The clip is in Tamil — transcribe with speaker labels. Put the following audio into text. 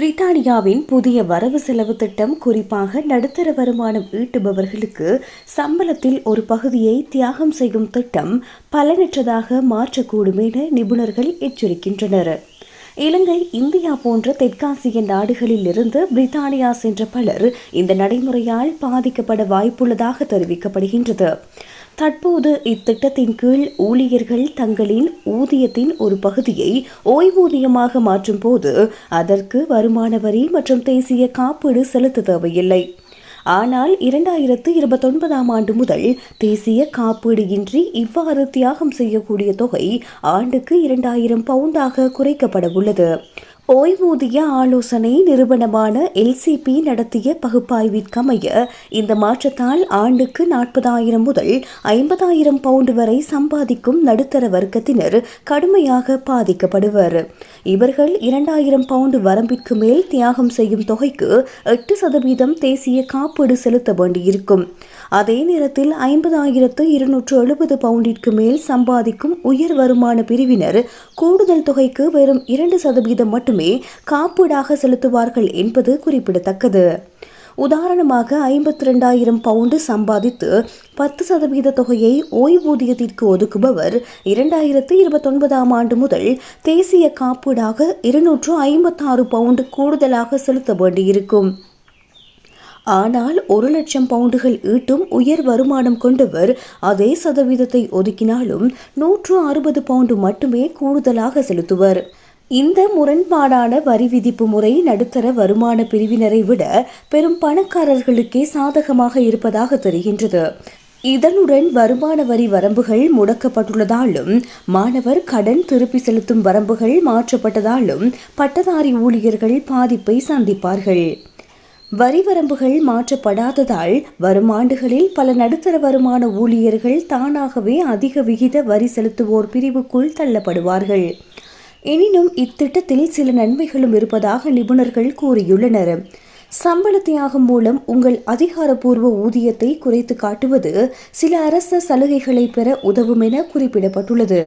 Speaker 1: பிரித்தானியாவின் புதிய வரவு செலவு திட்டம் குறிப்பாக நடுத்தர வருமானம் ஈட்டுபவர்களுக்கு சம்பளத்தில் ஒரு பகுதியை தியாகம் செய்யும் திட்டம் பலனற்றதாக மாற்றக்கூடும் என நிபுணர்கள் எச்சரிக்கின்றனர். இலங்கை இந்தியா போன்ற தெற்காசிய நாடுகளில் இருந்து பிரித்தானியா சென்ற பலர் இந்த நடைமுறையால் பாதிக்கப்பட வாய்ப்புள்ளதாக தெரிவிக்கப்படுகின்றது. தற்போது இத்திட்டத்தின் கீழ் ஊழியர்கள் தங்களின் ஊதியத்தின் ஒரு பகுதியை ஓய்வூதியமாக மாற்றும் போது அதற்கு வருமான வரி மற்றும் தேசிய காப்பீடு செலுத்த தேவையில்லை. ஆனால் இரண்டாயிரத்து இருபத்தொன்பதாம் ஆண்டு முதல் தேசிய காப்பீடு இன்றி இவ்வாறு தியாகம் செய்யக்கூடிய தொகை ஆண்டுக்கு இரண்டாயிரம் பவுண்டாக குறைக்கப்பட உள்ளது. ஓய்வூதிய ஆலோசனை நிறுவனமான எல்சிபி நடத்திய பகுப்பாய்விற்கமைய இந்த மாற்றத்தால் ஆண்டுக்கு நாற்பதாயிரம் முதல் ஐம்பதாயிரம் பவுண்டு வரை சம்பாதிக்கும் நடுத்தர வர்க்கத்தினர் கடுமையாக பாதிக்கப்படுவர். இவர்கள் இரண்டாயிரம் பவுண்டு வரம்பிற்கு மேல் தியாகம் செய்யும் தொகைக்கு எட்டு சதவீதம் தேசிய காப்பீடு செலுத்த வேண்டியிருக்கும். அதே நேரத்தில் ஐம்பதாயிரத்து இருநூற்று எழுபது பவுண்டிற்கு மேல் சம்பாதிக்கும் உயர் வருமான பிரிவினர் கூடுதல் தொகைக்கு வெறும் இரண்டு சதவீதம் மட்டுமே காப்பீடாக செலுத்துவார்கள் என்பது குறிப்பிடத்தக்கது. உதாரணமாக ஐம்பத்தி ரெண்டாயிரம் பவுண்டு சம்பாதித்து பத்து சதவீத தொகையை ஓய்வூதியத்திற்கு ஒதுக்குபவர் இரண்டாயிரத்து இருபத்தொன்பதாம் ஆண்டு முதல் தேசிய காப்பீடாக இருநூற்று ஐம்பத்தாறு பவுண்டு கூடுதலாக செலுத்த வேண்டியிருக்கும். ஆனால் ஒரு லட்சம் பவுண்டுகள் ஈட்டும் உயர் வருமானம் கொண்டவர் அதே சதவீதத்தை ஒதுக்கினாலும் நூற்று அறுபது பவுண்டு மட்டுமே கூடுதலாக செலுத்துவர். இந்த முரண்பாடான வரி விதிப்பு முறை நடுத்தர வருமான பிரிவினரை விட பெரும் பணக்காரர்களுக்கே சாதகமாக இருப்பதாக தெரிகின்றது. இதனுடன் வருமான வரி வரம்புகள் முடக்கப்பட்டுள்ளதாலும் மாணவர் கடன் திருப்பி செலுத்தும் வரம்புகள் மாற்றப்பட்டதாலும் பட்டதாரி ஊழியர்கள் பாதிப்பை சந்திப்பார்கள். வரி வரம்புகள் மாற்றப்படாததால் வரும் ஆண்டுகளில் பல நடுத்தர வருமான ஊழியர்கள் தானாகவே அதிக விகித வரி செலுத்துவோர் பிரிவுக்குள் தள்ளப்படுவார்கள். எனினும் இத்திட்டத்தில் சில நன்மைகளும் இருப்பதாக நிபுணர்கள் கூறியுள்ளனர். சம்பள தியாகம் மூலம் உங்கள் அதிகாரப்பூர்வ ஊதியத்தை குறைத்து காட்டுவது சில அரச சலுகைகளை பெற உதவும் என குறிப்பிடப்பட்டுள்ளது.